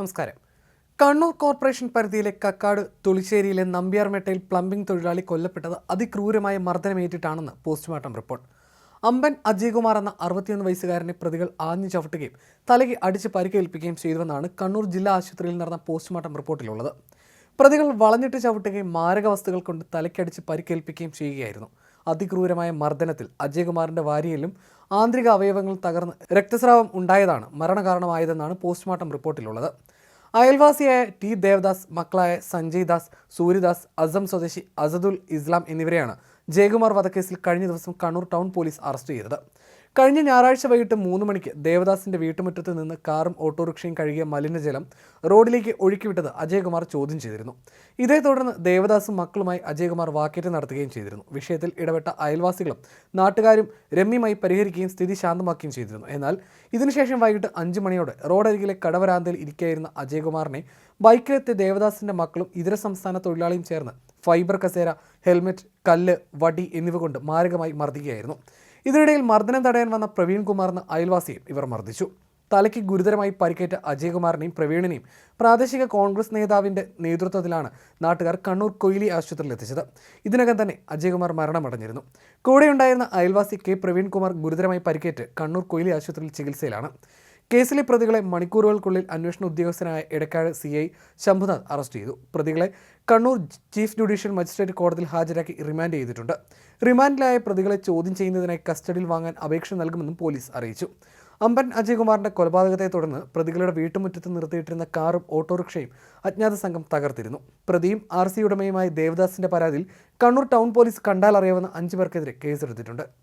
നമസ്കാരം. കണ്ണൂർ കോർപ്പറേഷൻ പരിധിയിലെ കക്കാട് തുളിശ്ശേരിയിലെ നമ്പ്യാർമേട്ടയിൽ പ്ലംബിംഗ് തൊഴിലാളി കൊല്ലപ്പെട്ടത് അതിക്രൂരമായ മർദ്ദനമേറ്റിട്ടാണെന്ന് പോസ്റ്റ്മോർട്ടം റിപ്പോർട്ട്. അമ്പൻ അജയ്കുമാർ എന്ന അറുപത്തിയൊന്ന് വയസ്സുകാരനെ പ്രതികൾ ആഞ്ഞു ചവിട്ടുകയും തലയ്ക്ക് അടിച്ച് പരിക്കേൽപ്പിക്കുകയും ചെയ്തുവെന്നാണ് കണ്ണൂർ ജില്ലാ ആശുപത്രിയിൽ നടന്ന പോസ്റ്റ്മോർട്ടം റിപ്പോർട്ടിലുള്ളത്. പ്രതികൾ വളഞ്ഞിട്ട് ചവിട്ടുകയും മാരക വസ്തുക്കൾ കൊണ്ട് തലയ്ക്കടിച്ച് പരിക്കേൽപ്പിക്കുകയും ചെയ്യുകയായിരുന്നു. അതിക്രൂരമായ മർദ്ദനത്തിൽ അജയ്കുമാറിന്റെ വാരിയിലും ആന്തരിക അവയവങ്ങൾ തകർന്ന് രക്തസ്രാവം ഉണ്ടായതാണ് മരണകാരണമായതെന്നാണ് പോസ്റ്റ്മോർട്ടം റിപ്പോർട്ടിലുള്ളത്. അയൽവാസിയായ ടി ദേവദാസ് മക്കളായ സഞ്ജയ് ദാസ് സൂര്യദാസ് അസം സ്വദേശി അസദുൽ ഇസ്ലാം എന്നിവരെയാണ് ജയകുമാർ വധക്കേസിൽ കഴിഞ്ഞ ദിവസം കണ്ണൂർ ടൗൺ പോലീസ് അറസ്റ്റ് ചെയ്തത്. കഴിഞ്ഞ ഞായറാഴ്ച വൈകിട്ട് മൂന്ന് മണിക്ക് ദേവദാസിന്റെ വീട്ടുമുറ്റത്ത് നിന്ന് കാറും ഓട്ടോറിക്ഷയും കഴുകിയ മലിനജലം റോഡിലേക്ക് ഒഴുക്കിവിട്ടത് അജയകുമാർ ചോദ്യം ചെയ്തിരുന്നു. ഇതേ തുടർന്ന് ദേവദാസും മക്കളുമായി അജയകുമാർ വാക്കേറ്റം നടത്തുകയും ചെയ്തിരുന്നു. വിഷയത്തിൽ ഇടപെട്ട അയൽവാസികളും നാട്ടുകാരും രമ്യമായി പരിഹരിക്കുകയും സ്ഥിതി ശാന്തമാക്കുകയും ചെയ്തിരുന്നു. എന്നാൽ ഇതിനുശേഷം വൈകിട്ട് അഞ്ച് മണിയോടെ റോഡരികിലെ കടവരാന്തയിൽ ഇരിക്കുകയായിരുന്ന അജയകുമാറിനെ ബൈക്കിലെത്തിയ ദേവദാസിന്റെ മക്കളും ഇതര സംസ്ഥാന തൊഴിലാളിയും ചേർന്ന് ഫൈബർ കസേര ഹെൽമെറ്റ് കല്ല് വടി എന്നിവ കൊണ്ട് മാരകമായി മർദ്ദിക്കുകയായിരുന്നു. ഇതിനിടയിൽ മർദ്ദനം തടയാൻ വന്ന പ്രവീൺ കുമാറിന് അയൽവാസിയും ഇവർ മർദ്ദിച്ചു. തലയ്ക്ക് ഗുരുതരമായി പരിക്കേറ്റ അജയകുമാറിനെയും പ്രവീണിനെയും പ്രാദേശിക കോൺഗ്രസ് നേതാവിന്റെ നേതൃത്വത്തിലാണ് നാട്ടുകാർ കണ്ണൂർ കൊയിലി ആശുപത്രിയിൽ എത്തിച്ചത്. ഇതിനകം തന്നെ അജയകുമാർ മരണമടഞ്ഞിരുന്നു. കൂടെയുണ്ടായിരുന്ന അയൽവാസി കെ പ്രവീൺകുമാർ ഗുരുതരമായി പരിക്കേറ്റ് കണ്ണൂർ കൊയിലി ആശുപത്രിയിൽ ചികിത്സയിലാണ്. കേസിലെ പ്രതികളെ മണിക്കൂറുകൾക്കുള്ളിൽ അന്വേഷണ ഉദ്യോഗസ്ഥനായ Edakkad C I Shambhunath arrest ചെയ്തു. പ്രതികളെ കണ്ണൂർ ചീഫ് ജുഡീഷ്യൽ മജിസ്ട്രേറ്റ് കോടതിയിൽ ഹാജരാക്കി റിമാൻഡ് ചെയ്തിട്ടുണ്ട്. റിമാൻഡിലായ പ്രതികളെ ചോദ്യം ചെയ്യുന്നതിനായി കസ്റ്റഡിയിൽ വാങ്ങാൻ അപേക്ഷ നൽകുമെന്നും പോലീസ് അറിയിച്ചു. അമ്പൻ അജയ്കുമാറിന്റെ കൊലപാതകത്തെ തുടർന്ന് പ്രതികളുടെ വീട്ടുമുറ്റത്ത് നിർത്തിയിട്ടിരുന്ന കാറും ഓട്ടോറിക്ഷയും അജ്ഞാത സംഘം തകർത്തിരുന്നു. പ്രതിയും ആർ സി ഉടമയുമായ ദേവദാസിന്റെ പരാതിയിൽ കണ്ണൂർ ടൗൺ പോലീസ് കണ്ടാൽ അറിയാവുന്ന അഞ്ചു പേർക്കെതിരെ കേസെടുത്തിട്ടുണ്ട്.